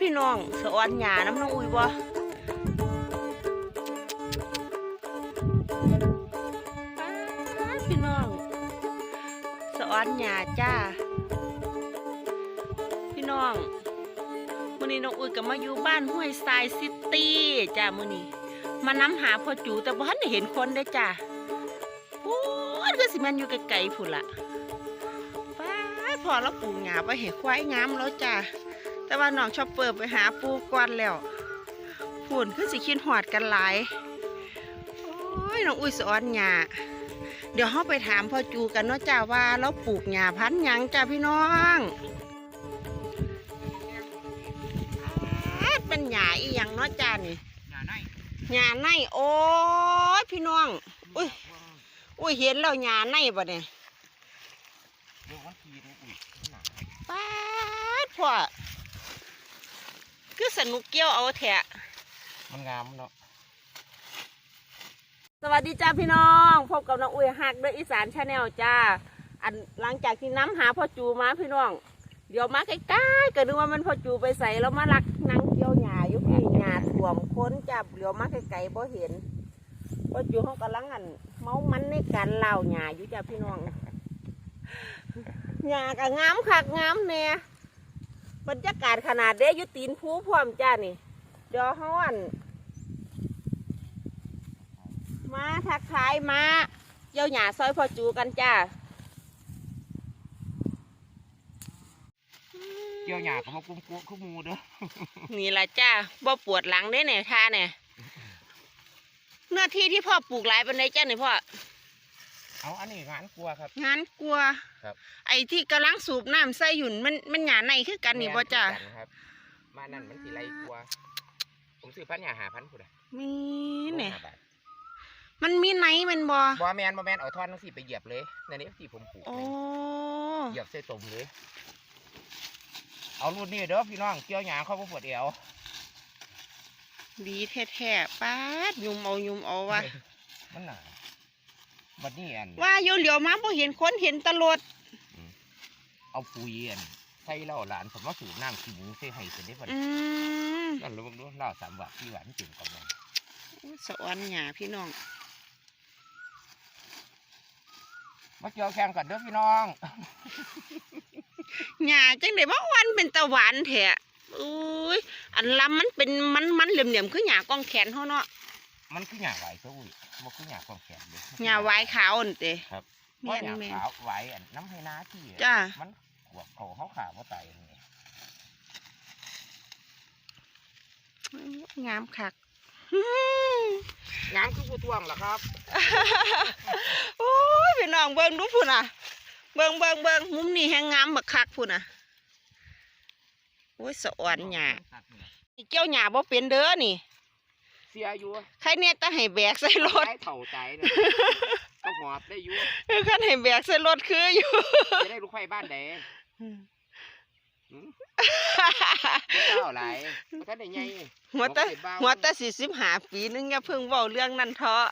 พี่น้องสะออนหยาน้ำน้องอุ้ยบ่พี่น้องสะออนหยาจ้า พี่น้องมื้อนี้น้องอุ้ยก็มาอยู่บ้านห้วยทรายซิตี้จ้ามื้อนี้มานำหาพ่อจูแต่บ่ทันเห็นคนเด้จ้าพูดก็สิมันอยู่ไกลๆพุ่นละป้าพอแล้วปลูกหญ้าไปเห็นควายงามแล้วจ้า แต่ว่าน้องชอบเปิดไปหาปูก่อนแล้วพุ่นคือสิคิดหอดกันหลาย โอ้ยน้องอุ้ยสอนหญ้าเดี๋ยวเฮาไปถามพ่อจูกันเนาะจ้าว่าเราปลูกหญ้าพันธุ์หยังจ้าพี่น้องป๊าดเป็นหญ้าอีหยังเนาะจ้านี่อย่าได้หญ้าในโอ้ยพี่น้อง อุ้ยอุ้ยเห็นแล้วหญ้าในบ่เนี่ยเดี๋ยววันทีดูอุ้ยหนาป๊าดพ่อ คือสนุกเกี่ยวเอาแถะมันงามเนาะสวัสดีจ้าพี่น้องพบกับน้องอุ้ยฮักด้วยอีสานชาแนลจ้า อันหลังจากที่น้ำหาพ่อจูมาพี่น้อง เดี๋ยวมาใกล้ๆก็นึกว่ามันพ่อจูไปใส่แล้วมาลักนางเกี่ยวหญ้าอยู่พี่หญ้าท่วมค้นจับเดี๋ยวมาไกลๆบ่เห็นพ่อจูเขากำลังอันเมามันในการเล่าหญ้าอยู่จ้าพี่น้องหญ้าก็งามคักงามแน่ บรรยากาศขนาดเด้อยู่ตีนภูพร้อมจ้านี่เดี๋ยวเขาอันมาทักทายมาเจ้าหญ้าซอยพ่อจูกันจ้าเกี่ยวหยาก็มากุ้มกุ้มคู่มูเด้อนี่ละจ้าบ่ปวดหลังได้เนี่ยท่าเนี่ยเนื้อที่ที่พ่อปลูกหลายเป็นไดจ้าเนี่ยพ่อ เอาอันนี้งานกลัวครับ งานกลัวครับ ไอ้ที่กำลังสูบน้ำใส่หยุ่นมันมันหยาในคือกันนี่บ่จ้าแม่นคือกันครับมานั่นมันสีไรกลัว ผมซื้อพันหยาหาพันผู้ใดมีเนี่ยโลห้าบาทมันมีไหนมันบ่บ่แมนบ่แมนเอาท่อนทั้งสี่ไปเหยียบเลยในนี้ที่ผมปลูกโอ้ เหยียบใส่ตมเลย เอารุ่นนี้เด้อพี่น้องเกี่ยวหยาเข้าบ่ปวดเอวดีแท้ๆป้าดยุมเอายุมเอาวะมันหนา บัดนี้อันว่าอยู่เหลียวมาบ่เห็นคนเห็นตลอดเอาปุ๋ยอันใส่เหล้าหลานผมว่าสูบน้ำขี้หมูใส่ให้เสร็จได้บัดอืมนั่นรู้ดูเหล้าสามบาทที่หวานเก่งกว่ามันสะออนหยาพี่น้องมาเกี่ยวแข่งกันเด้อพี่น้องหญ้าจังได๋บ่วันเป็นตะหวานแท้อุ้ยอันลำมันเป็นมันมันเหลี่ยมๆคือหญ้ากองแขนเฮาเนาะ มันคือหญ้าไหวตัวอุ้ยมันคือหญ้าของแขนเลยหญ้าไว้ขาวนั่นเต้ครับแม่ว่านหญ้าแม่นขาวไหวอันน้ำให้น้าที่อะจ้ามันขวบเขาเขาขาว่าไตอันนี้งามคักงามคือผู้ทวงเหรอครับโอ้ยพี่น้องเบิ่งดูพุ่นน่ะ เบิ่งเบิ่งเบิ่งมุมนี้แฮงงามบักคักพุ่นน่ะโอ้ยสะออนหญ้านี่เกี่ยวหญ้าบ่เป็นเด้อนี่ เสียอยู่ใครเนี่ยตะให้แบกใส่รถได้เถ่าใจเลยก็หอบได้อยู่คันให้แบกใส่รถคืออยู่จะได้ลูกไฟบ้านแดงไม่เจ้าหลายบ่ท่านได้ไงหัวตะบ่เคยบ้าหัวตะสี่สิบหาปีนึงอย่าเพิ่งเว้าเรื่องนั้นเถอะ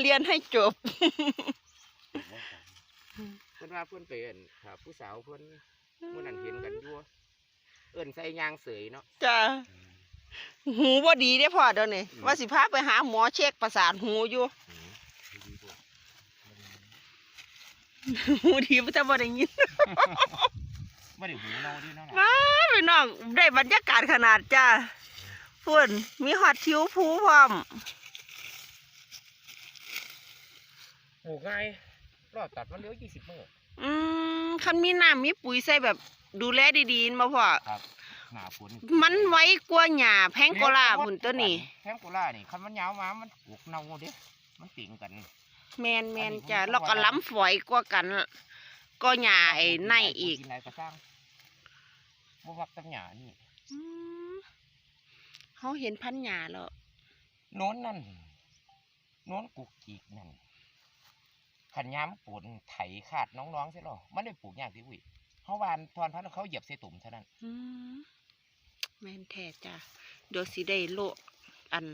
เรียนให้จบเพิ่นว่าเพิ่นเป็นครับผู้สาวเพิ่นเมื่อนั้นเห็นกันอยู่เอิ้นใส่ยางเสยเนาะจ้า หูบ่ดีเด้พ่อเดี๋ยวนี้อืมว่าสิพาไปหาหมอเช็คประสาทหูอยู่อืมดีๆพวกหูดีแต่บ่ได้ยินไม่ได้หูเนาดีเนาะล่ะว้าพี่น้องได้บรรยากาศขนาดจ้าพุ่นมีหอดทิวภูพร้อมปลูกง่ายรอบตัดมันเหลือยี่สิบโมงอืมคันมีน้ำมีปุ๋ยใส่แบบดูแลดีๆมาพ่อครับ หนาฝนมันไว้กว่าหญ้าแพงโกลาพุ่นตัวนี้แพงโกลานี่คันมันยาวมามันปลูกเน่าเด้มันติ่งกัน แมนแมนจ้ะแล้วก็ล้ำฝอยกว่ากัน ก็หญ้าไอ้ในอีกกินอะไรก็สร้างบ่วักตั้งหยานี่อืมเขาเห็นพันหญ้าแล้วโน้นนั่นโน้นกุกกีกนั่นขันย้ำปนไถขาดน้องๆใช่หรอมันได้ปลูกอย่างที่อุ้ยเขาวานทอนพันธุ์เขาเหยียบใส่ตุ่มเท่านั้นอืม แมนแท้จ้ะเดี๋ยวสิได้โลกอัน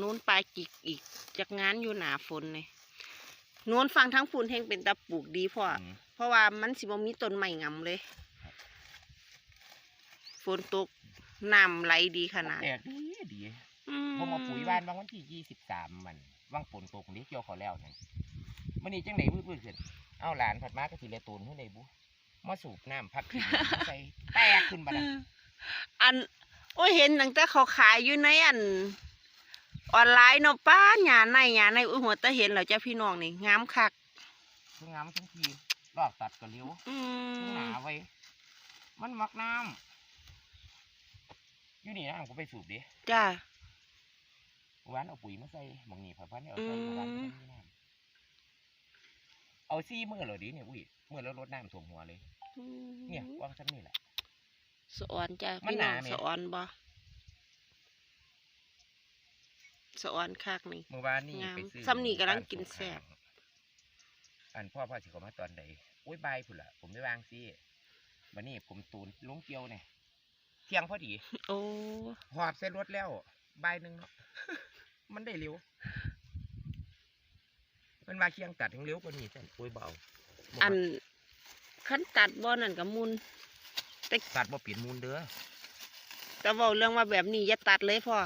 นู้นปลายจิกอีกจากงานอยู่หนาฝนเลยนู้นฟังทั้งฝุ่นแห่งเป็นตะปลูกดีพ่ออมเพราะว่ามันสิบ่มีต้นใหม่งำเลยฝนตกน้ำไหลดีขนาดแตกดีดีอืผมเอาปุ๋ยบ้านบางวันที่ยี่สิบสามมันว่างฝนตกนี้เกี่ยวเขาแล้วนั่นมันนี่จังไหนวืดๆขึ้นเอาหลานผัดมากระสิเลตูนขึ้นในบุมาสูบน้ำพัดใส่แตกขึ้นมาเอนะออัน โอ้ยเห็นตั้งแต่เขาขายอยู่ในอันออนไลน์เนาะป้าหยาในหยาในอุ้ยหัวแตะเห็นแล้วจ้าพี่น้องนี่งามคักทั้งงามทั้งทีลอกตัดก็เลี้ยวอืทั้งหมนาไว้ มันมักน้ำอยู่นี่นะผมไปสูบดิจ้าเมื่อวานเอาปุ๋ยมาใส่หมองนี่ผัดพันเอาใส่เมื่อวานอืมไม่ได้น้ำเอาซี่มือเหรอดิเนี่ยอุ้ยมือแล้วรดน้ำถ่วมหัวเลย เนี่ยว่างฉันนี่แหละ สะออนจ้ามันพี่หน้อนาไหมงสะออนบ่สะออนคักนี่ เมื่อวานนี่งามไปซื้อซ้ำนี่กำลังกินแซ่บ อันพ่อพ่อสิเขามาตอนใดอุ้ยบายพุ่นละผมไม่วางซี่วันนี้ผมตูนลงเกียวเนี่ยเที่ยงพอดี โอ้หอบใส่รถแล้วบายหนึ่งเนาะ มันได้เร็ว มันมาเคียงตัดถึงเร็วกว่านี้แต่อุ้ยเบาบ่อันขั้นตัดบ่นั่นกับมุน ตัดบ่เปลี่ยนมูลเด้อแต่เว้าเรื่องว่าแบบนี้อย่าตัดเลยพ่อ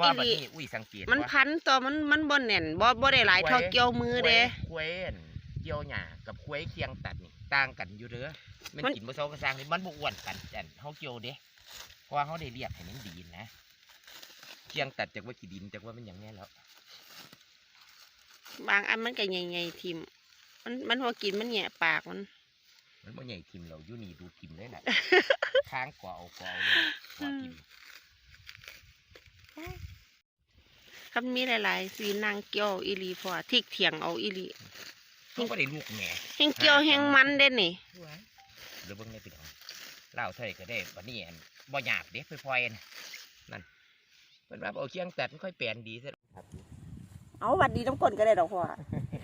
ว่าอีหลีบัดนี้อุ้ยสังเกตมันว่าพันตัวมันมันบ่แน่นบ่บ่ได้หลายเท่าเกี่ยวมือเด้ ควยอั่นเกี่ยวหญ้ากับควยเคียงตัดนี่ต่างกันอยู่เด้อมันมัน กินบ่เซากระซังนี่มันบ่อ้วนกันจันเฮาเกี่ยวเด้เพราะว่าเฮาได้เรียกให้มันดีนะเคียงตัดจากว่าขี้ดินจากว่ามันหยังแน่แล้ว บางอันมันก็ใหญ่ๆทิมมันมันพอกินมันแหย่ปากมัน มันบ่ใหญ่ทิมเราอยู่นี่ดูทิมเลยน่ะค้างกว่าเอากว่าเอาเลยกว่าทิมคันมีหลายๆสีนางเกี่ยวอีหลีพ่อทิกเถียงเอาอีหลีเขาก็ได้ลูกแหน่แฮงเกี่ยวแฮงมันเด้นี่เดี๋ยวเบิ่งได้พี่น้องเล่าวไทยก็ได้บัดนี้อันบ่หยาบเด้พลอยๆน่ะนั่นเพิ่นว่าเอาเคียงตัดมันค่อยแปลนดีซะครับเอาหวัดดีน้ำกลนก็ได้ดอกพ่อ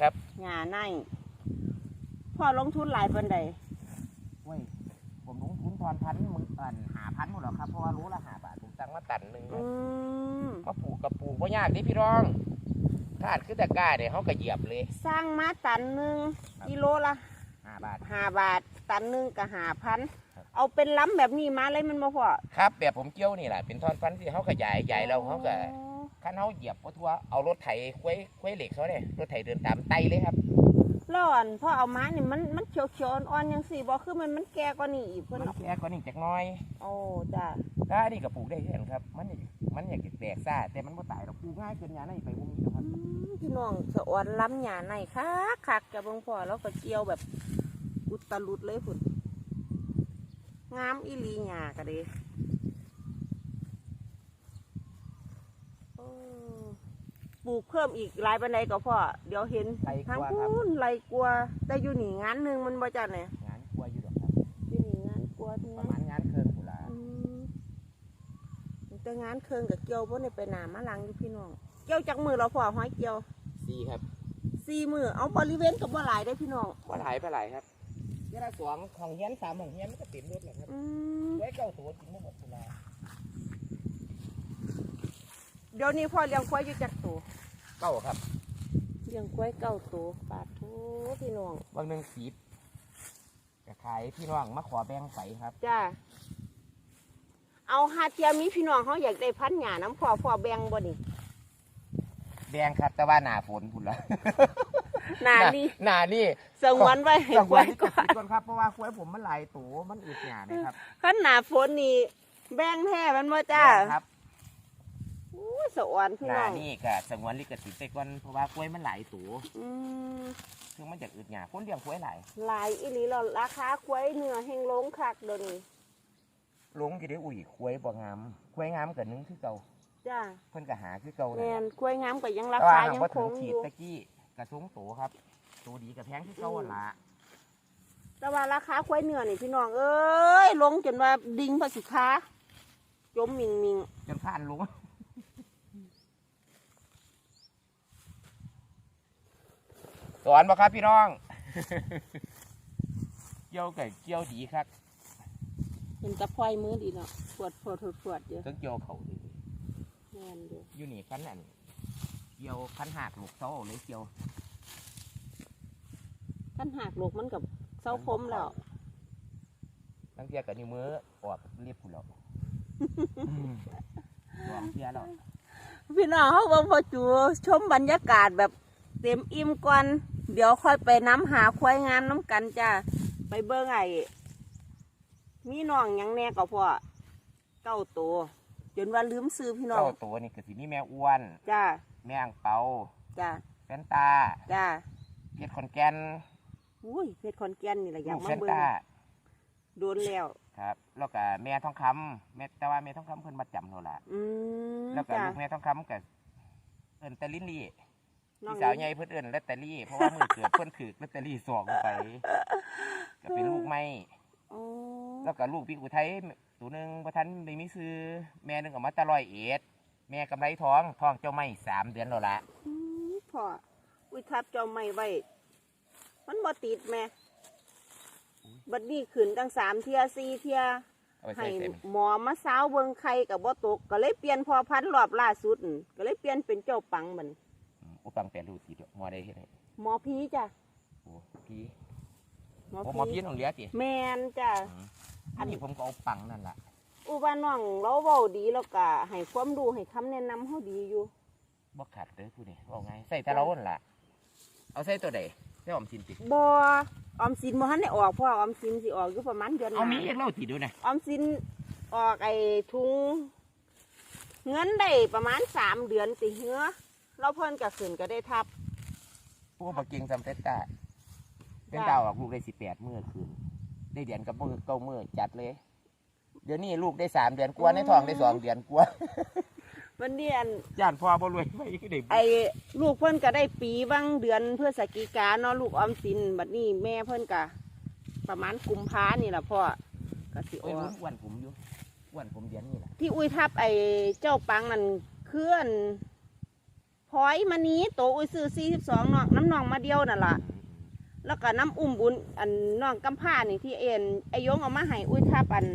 ครับหญ้าในพ่อลงทุนหลายปานใดเว้ยผมลงทุนทอนพันมึงอันหาพันหมดหรอกครับเพราะว่ารู้ละหาบาทผมสั่งมาตันหนึ่งอืมมาปลูกกับปลูกว่ายากเดิพี่น้องขาดคือตะกร้าเนี่ยเขาก็เหยียบเลยสร้างมาตันหนึงครับกิโลละหาบาทห้าบาท ตันหนึงก็ห้าพันครับเอาเป็นล้ำแบบนี้มาเลยมันบ่พ่อครับ แบบผมเกี่ยวนี่แหละเป็นทอนพันที่เขาขยายใหญ่แล้วเขาก็อ๋อขั้นเขาเหยียบก็ทั่วเอารถไถควยควยเหล็กเขาเนี่ยรถไถเดินตามไตเลยครับ แล้วอันพ่อเอามานี่มันมันเขียวเขียวๆอ่อนๆยังสี่บ่คือมันมันแก่กว่านี้อีกมัเพิ่นนเอาแก่กว่านี้จักหน้อยโอ้จ้าก็อันนี้ก็ปลูกได้เช่นครับ มันอยากมันอยากจะแตกซ่าแต่มันบ่ตายหรอกปลูกง่ายเกินยาในไปวงนี้นะครับพี่น้องสะออนล้ำหยาในคักคักๆจะเบิ่งพ่อแล้วก็เกี่ยวแบบอุตลุดเลยพุ่นงามอีหลีหยาก็เด้โอ้ ปลูกเพิ่มอีกหลายปันใดก็พ่อเดี๋ยวเห็นไรกทางว่าครับพูนไรกลัวแต่อยู่นี่งานหนึ่งมันบ่จัดเนี่ยงานกลัวอยู่ดอกครับ อยู่นี่งานกลัวทั้งประนั้นมาณงานเคิงกุหลาอืมแต่งานเคืองกับเกี่ยวบ่ได้ไปหนามาหลังอยู่พี่น้องเกี่ยวจากมือเราพอห้อยเกี่ยวสี่ครับสี่มือเอาบริเวณกับบ่หลายได้อพี่น้องว่าหลายไปหลายครับเวลาสองของเฮียนสามของเฮียนมันก็เต็มรถแหละครับอืมไว้เก้าตัวกินไม่หมดเวลา เดี๋ยวนี้พ่อเลี้ยงควายอยู่จักตัวเก้าครับเลี้ยงควายเก้าตัวปาดทูพี่น้องบางหนึ่งสีบจะขายพี่น้องมาขอแบ่งไฟครับ จ้าเอาหาเทียมีพี่น้องเขาอยากได้พันหยาน้ำพ่อพ่อแบ่งบ่นี่แบ่งครับ แต่ว่าหนาฝนพุ่นละหนานี่หนานี่สงวนไว้ให้ต้องควายที่ก่อนก่อนครับเพราะว่าควายผมมันหลายตัวมันอึดหยานะครับขันหนาฝนนี่แบ่งแท้มันบ่จ้าแบ่งครับ อู้สะออนพี่หน้นาองนี่ก็สงวนลิขสิทธิ์ไปก่อนเพราะว่าควายมันหลายตัวอืมคือมันจากอึดหยาคนเลี้ยงควายหลายหลายอีหลีเราราคาควายเนื้อแห้งลงคักเดี๋ยวนี้ลงจะได้อุ้ยควายบ่งามควายงามกับนึงคือเก่าจ้าเพิ่นก็หาคือเก่าแมนั่นแหละนควายงามก็ยังราแต่ว่าคาหากยังว่าคถึงงขีอดยู่ ตะกี้กระทงโตครับตัวดีกับแพงที่เก่าหั่นละแต่ว่าราคาควายเนื้อนี่พี่น้องเอ้ยลงจนว่าดิ่งภาษีค้าจมมิงมิงจนผ่านลง สอนบ่ครับพี่น้อง เกี่ยวกับเกี่ยวดีครับเป็นตะพลอยมือดีเนาะปวดปวดปวดปวดเยอะต้องเกี่ยวเขาดีแมนเด้ออยู่นี่คันนั่นเกี่ยวคันหักลูกเสาเลยเกี่ยวขั้นหักลูกมันกับเสาคมแล้วตั้งเทียกับนิ้วมือออกเรียบผุนแล้วอสองเทียแล้วพี่น้องเขาเบิ่งพ่อจูชมบรรยากาศแบบเต็มอิ่มก่อน เดี๋ยวค่อยไปน้ำหาควายงามน้ำกันจ้าไปเบิ่งไอ้มีน้องหยังแน่ก็พ่อเก้าตัวจนว่าลืมซื้อพี่น้องเจ้าตัวนี่ก็สิมีแม่อ้วน จ้าแม่อังเปาจ้าแฟนตาจ้าเพชรขอนแก่นอุ้ยเพชรคอนแก่นนี่แหละอยาลูกกมาแฟนเบิ่งตาโดนแล้ว ครับ แล้วก็แม่ทองคำแม่แต่ว่าแม่ทองคำเพิ่นมาจำเราละอืมแล้วก็จ้าลูกแม่ทองคำกับเอิ้นแตลินลี่น้อง พี่สาวใหญ่เพิ่นเอิ้นลอตเตอรี่เพราะว่ามือเกิดเพิ่นถือลอตเตอรี่สองไปก็เป็นลูกไม้อ๋อแล้วก็ลูกพี่อุทัยตัวหนึ่งประทันไม่มีซื้อแม่หนึงเออกมาตะลอยเอ็ดแม่กำไรท้องท้องเจ้าไม่สามเดือนแล้วละอืมพ่ออุ้ยทับจอมไม่ไว้มันบ่ติดแม่บัดนี้ขึ้นตั้งสามเทียสี่เทียเอาไปให้ใส่เต็มหมอมาสาวเบิงไข่กับบ่ตก ก็เลยเปลี่ยนพอพันธุ์รอบล่าสุดนั่นก็เลยเปลี่ยนเป็นเจ้าปังมัน อุปังแปลรูปสีเดียวมอได้เห็นไหมหมอพีจ้ะโอ้พี่หมอโอ้พีหมอพี่น้องเหลี้ยติแมนจ้ะ อืมอันนี้ผมก็เอาปังนั่นล่ะอุบาน้องเราเว้าดีแล้วก็ให้ความรู้ให้คำแนะนำเฮาดีอยู่ บ่ขาดเลยผู้นี่ว่าไงใส่แต่เราอ้นล่ะ เอาใส่ตัวใดใส่ออมสินติบ่ออมสินบ่ทันได้ออกเพราะว่าออมสินสิออกอยู่ประมาณเดือนหเอาน้ามีเอกเล่าติดูนะออมสินออกไอ้ทุง เงินได้ประมาณสามเดือนติเหือ เราเพิ่นก็ขึ้นก็ได้ทับ พวกบักเก่งซัมเฟตตาเป็นดาวออกลูกได้สิบแปดมื้อคืนได้เดือนกับมือเก้ามื้อจัดเลย เดี๋ยวนี้ลูกได้สามเดือนกว่าในท้องได้สองเดือนกว่าวันนี้อันย่านพ่อบ่รวยไปได้บุญไอ้ลูกเพิ่นก็ได้ปีบางเดือนเพื่อสกิกาเนาะลูกออมสินบัดนี้แม่เพิ่นก็ประมาณกุมภานี่ล่ะพ่อก็สิอโอ้ยอรุ่กนอ้วนผมอยู่อ้วนผมเดือนนี้แหละที่อุ้ยทับไอ้เจ้าปังนั่นเคลื่อน พลอยมานี้โตอุ้ยซื้อ42น้องน้ำนองมาเดียวนั่นล่ะแล้วก็น้ำอุ้มบุญอันน้องกำผ้านี่ที่เอ็นไอยงเอามาให้อุ้ยทับอัน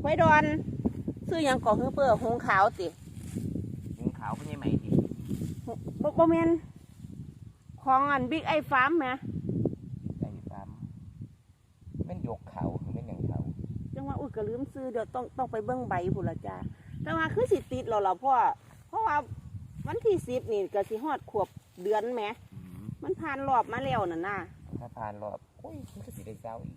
ไว้ดอน ซื้อหยังก่อฮือเปื้อหงขาวติยิงขาวเป็นยังไงทีบ่บ่แม่นของอันบิ๊กไอฟาร์มแหมไอ้ฟาร์มแม่นยกเขาหรือแม่นหยังเขาจังว่าอุ้ยก็ลืมซื้อเดี๋ยวต้องต้องไปเบิ่งใบพุ่นละจ้าแต่ว่าคือสิติดแล้วล่ะพ่อเพราะว่า วันที่สิบนี่ก็สิฮอดขวบเดือนแหมอืมมันผ่านรอบมาแล้วน่ะนะถ้าผ่านรอบโอ้ยมันก็สิได้เศร้าอีก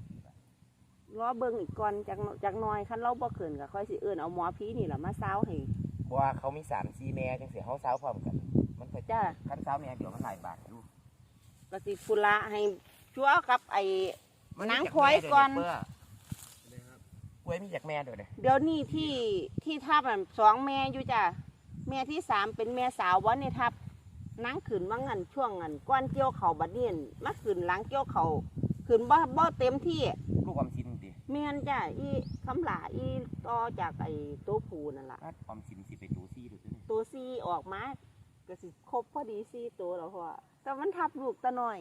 รอเบิ่งอีกก่อนจักหน่อยจักหน้อยคันเราบ่เขินก็ค่อยสิเอิ้นเอาหมอผีนี่ล่ะมาซาวให้ เพราะว่าเขามีสามสี่แม่จังเสียเขาเศร้าพร้อมกัน มันก็จ้าคันเศร้าแม่เดี๋ยวมันหลายบาทอยู่ก็สิพุละให้ชัวกับไอ้นางพลอยก่อนเปื้กล้วยมีจากแม่ด้วยเลยเดี๋ยวนี้ที่ที่ทับอันสองแม่อยู่จ้ะ แม่ที่สามเป็นแม่สาววันนี้ทับนางขืนว่างันช่วงงันก้อนเกี่ยวเขาวบัดเนียนมาขืนหล้างเกี่ยวเขาขืนบ่บ่เต็มที่ลูกออมสินดิแม่นจ้ะอีคำหลาอีต่อจากไอ้ตัวผูนั่นล่ะถ้าออมสินสิไปตูซี่ดูตัวนี้ตัวซีออกมาก็สิครบพอดีซีตัวแล้วพ่อแต่มันทับลูกตะน้อย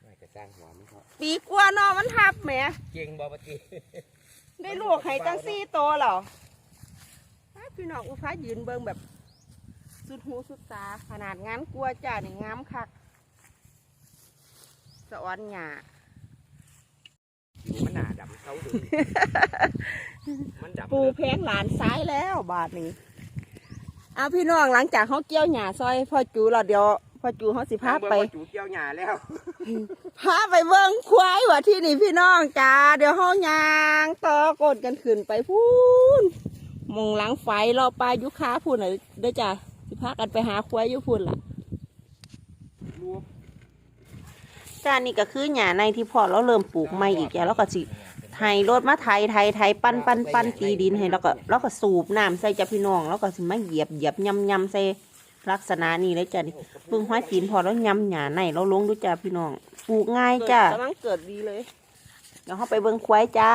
ไม่จะสร้างหัวมันเขาปีกว่าเนาะมันทับแหมเก่งบ่ปฏิได้ลูกให้ตั้งสี่ตัวเหรออ้า พี่น้องอุฟ้ายืนเบิ่งแบบ สุดหูสุดตา ขนาดงานกลัวจ้านี่งามคักสะออนหยาอยู่มันหนาดำเขาดูมันดำปูแพงหลานซ้ายแล้วบาทนี้เอาพี่น้องหลังจากเขาเกี่ยวหยาซอยพ่อจูเราเดี๋ยวพ่อจูเขาสิพาไปเบิ่งว่าจูเกี่ยวหญ้าแล้วพาไปเบิ่งควายว่ะที่นี่พี่น้องจ้าเดี๋ยวเฮายางต่อกดกันขึ้นไปพูน มองหลังไฟรอปลายุค้าพูนน่ะเด้อจ้าสิพากันไปหาควายอยู่พูนล่ะรูปจ้านี่ก็คือหญ้าในที่พ่อเราเริ่มปลูกใหม่อีกแล้วเราก็สิไถรถมาไถไถไถปั้นปั้นปั้นตีดินให้แล้วก็แล้วก็สูบน้ำใส่จ้าพี่น้องแล้วก็สิมาเหยียบเหยียบยำยำใส่ลักษณะนี้เลยจ้านี่เพิ่งห้อยตีนพอแล้วยำหญ้าในเราลงด้วยจ้าพี่น้องปลูกง่ายจ้ากำลังเกิดดีเลยเดี๋ยวเขาไปเบิ่งควายจ้า